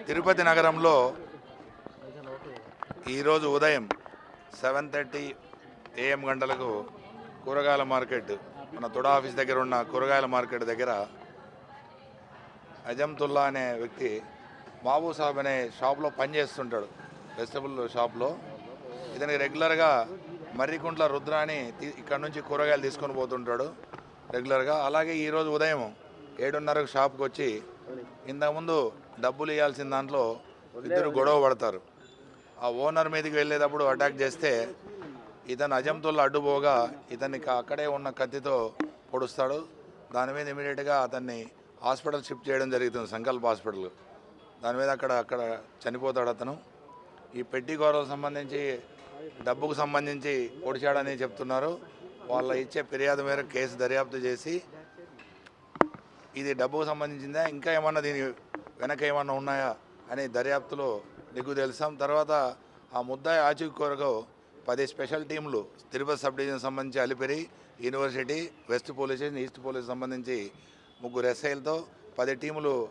తిరుపతి నగరంలో ఈరోజు ఉదయం సెవెన్ థర్టీ ఏఎం గంటలకు కూరగాయల మార్కెట్ మన తొడ ఆఫీస్ దగ్గర ఉన్న కూరగాయల మార్కెట్ దగ్గర అజంతుల్లా అనే వ్యక్తి బాబు సాబ్ అనే షాప్లో పనిచేస్తుంటాడు వెజిటబుల్ షాప్లో. ఇతనికి రెగ్యులర్గా మర్రికుంట్ల రుద్రాని ఇక్కడ నుంచి కూరగాయలు తీసుకొని పోతుంటాడు రెగ్యులర్గా. అలాగే ఈరోజు ఉదయం ఏడున్నరకు షాప్కి వచ్చి ఇంతకుముందు డబ్బులు ఇవ్వాల్సిన దాంట్లో ఇద్దరు గొడవ పడతారు. ఆ ఓనర్ మీదకి వెళ్ళేటప్పుడు అటాక్ చేస్తే ఇతను అజంతుల్లో అడ్డుపోగా ఇతన్ని అక్కడే ఉన్న కత్తితో పొడుస్తాడు. దాని మీద ఇమీడియట్గా అతన్ని హాస్పిటల్ షిఫ్ట్ చేయడం జరుగుతుంది సంకల్ప్ హాస్పిటల్. దాని మీద అక్కడ అక్కడ చనిపోతాడు అతను. ఈ పెట్టి గౌరవం సంబంధించి డబ్బుకు సంబంధించి పొడిచాడని చెప్తున్నారు. వాళ్ళ ఇచ్చే ఫిర్యాదు మేరకు కేసు దర్యాప్తు చేసి ఇది డబ్బుకు సంబంధించిందా? ఇంకా ఏమన్నా దీని వెనక ఏమన్నా ఉన్నాయా? అని దర్యాప్తులో నీకు తెలుసాం. తర్వాత ఆ ముద్దాయి ఆచూకీ కొరకు పది స్పెషల్ టీంలు తిరుపతి సబ్ డివిజన్ సంబంధించి Alipiri university west police station east police సంబంధించి ముగ్గురు ఎస్ఐలతో పది టీములు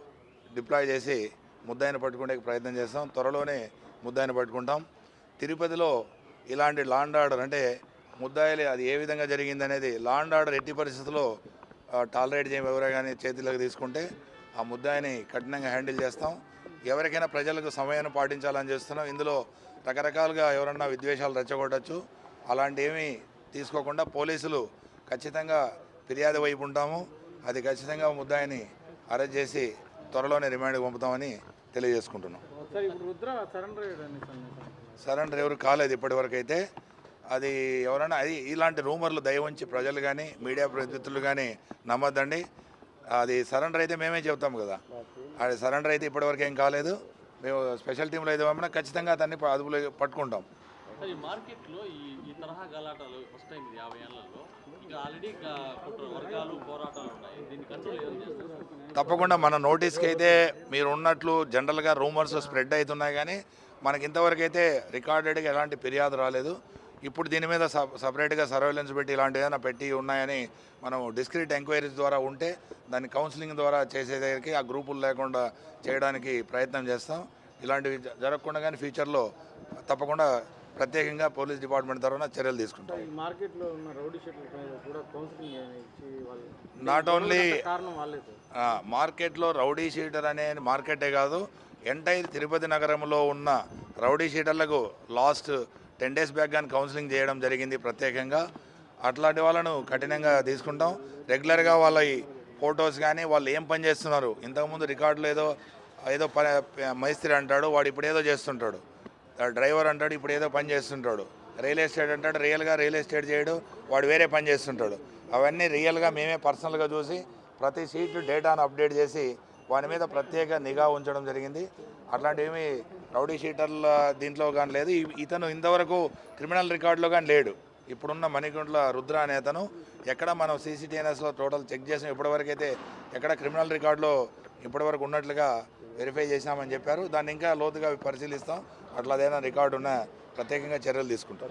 డిప్లాయ్ చేసి ముద్దాయిని పట్టుకునే ప్రయత్నం చేస్తాం. త్వరలోనే ముద్దాయిని పట్టుకుంటాం. తిరుపతిలో ఇలాంటి లాండ్ ఆర్డర్ అంటే ముద్దాయిలు అది ఏ విధంగా జరిగిందనేది లాండ్ ఆర్డర్ ఎట్టి పరిస్థితుల్లో టాలరేట్ చేయడం ఎవరే కానీ చేతిలోకి తీసుకుంటే ఆ ముద్దాయిని కఠినంగా హ్యాండిల్ చేస్తాం. ఎవరికైనా ప్రజలకు సమయాన్ని పాటించాలని చేస్తున్నాం. ఇందులో రకరకాలుగా ఎవరన్నా విద్వేషాలు రెచ్చగొట్టచ్చు. అలాంటి ఏమీ తీసుకోకుండా పోలీసులు ఖచ్చితంగా ఫిర్యాదు వైపు ఉంటాము. అది ఖచ్చితంగా ముద్దాయిని అరెస్ట్ చేసి త్వరలోనే రిమాండ్కి పంపుతామని తెలియజేసుకుంటున్నాం. సరెండర్ ఎవరు కాలేదు ఇప్పటివరకు అయితే అది ఎవరైనా అది ఇలాంటి రూమర్లు దయవంచి ప్రజలు కానీ మీడియా ప్రతినిధులు కానీ నమ్మద్దండి. అది సరెండర్ అయితే మేమే చెప్తాం కదా. అది సరెండర్ అయితే ఇప్పటివరకు ఏం కాలేదు. మేము స్పెషల్ టీంలో అయితే పంపినా ఖచ్చితంగా అతన్ని అదుపులో పట్టుకుంటాం. సార్ ఈ మార్కెట్లో ఈ ఈ తరహా గలాటాలు ఫస్ట్ టైం ఇది యాభై ఏళ్ళలో ఇంకా ఆల్రెడీ కుట్ర వర్గాలు పోరాటాలు ఉన్నాయి. దీన్ని కంట్రోల్ ఏం చేస్తారు? సార్? తప్పకుండా మన నోటీస్కి అయితే మీరు ఉన్నట్లు జనరల్గా రూమర్స్ స్ప్రెడ్ అవుతున్నాయి కానీ మనకి ఇంతవరకు అయితే రికార్డెడ్గా ఎలాంటి ఫిర్యాదు రాలేదు. ఇప్పుడు దీని మీద సప సపరేట్గా సర్వేలెన్స్ పెట్టి ఇలాంటి ఏదైనా పెట్టి ఉన్నాయని మనం డిస్క్రీట్ ఎంక్వైరీస్ ద్వారా ఉంటే దాన్ని కౌన్సిలింగ్ ద్వారా చేసేదానికి ఆ గ్రూపులు లేకుండా చేయడానికి ప్రయత్నం చేస్తాం. ఇలాంటివి జరగకుండా కానీ ఫ్యూచర్లో తప్పకుండా ప్రత్యేకంగా పోలీస్ డిపార్ట్మెంట్ తరఫున చర్యలు తీసుకుంటాం. మార్కెట్లో ఉన్న రౌడీ కూడా కౌన్సిలింగ్ నాట్ ఓన్లీ మార్కెట్లో రౌడీ షీటర్ అనే మార్కెటే కాదు ఎంటైర్ తిరుపతి నగరంలో ఉన్న రౌడీ షీటర్లకు లాస్ట్ టెన్ డేస్ బ్యాక్ కానీ కౌన్సిలింగ్ చేయడం జరిగింది ప్రత్యేకంగా. అట్లాంటి వాళ్ళను కఠినంగా తీసుకుంటాం. రెగ్యులర్గా వాళ్ళ ఫొటోస్ కానీ వాళ్ళు ఏం పని చేస్తున్నారు? ఇంతకుముందు రికార్డులు ఏదో ఏదో ప మైస్త్రి అంటాడు వాడు ఇప్పుడు ఏదో చేస్తుంటాడు. డ్రైవర్ అంటాడు ఇప్పుడు ఏదో పని చేస్తుంటాడు. రియల్ ఎస్టేట్ అంటాడు రియల్గా రియల్ ఎస్టేట్ చేయడు వాడు వేరే పని చేస్తుంటాడు. అవన్నీ రియల్గా మేమే పర్సనల్గా చూసి ప్రతి సీట్ డేటాను అప్డేట్ చేసి వాని మీద ప్రత్యేక నిఘా ఉంచడం జరిగింది. అట్లాంటివి రౌడీ షీటర్ల దీంట్లో కానీ లేదు. ఇతను ఇంతవరకు క్రిమినల్ రికార్డులో కానీ లేడు. ఇప్పుడున్న మణికుంట్ల రుద్ర అనే అతను ఎక్కడ మనం సీసీటీఎన్ఎస్లో టోటల్ చెక్ చేసాం ఇప్పటివరకు అయితే ఎక్కడ క్రిమినల్ రికార్డులో ఇప్పటివరకు ఉన్నట్లుగా వెరిఫై చేశామని చెప్పారు. దాన్ని ఇంకా లోతుగా పరిశీలిస్తాం. అట్లా ఏదైనా రికార్డు ఉన్న ప్రత్యేకంగా చర్యలు తీసుకుంటాం.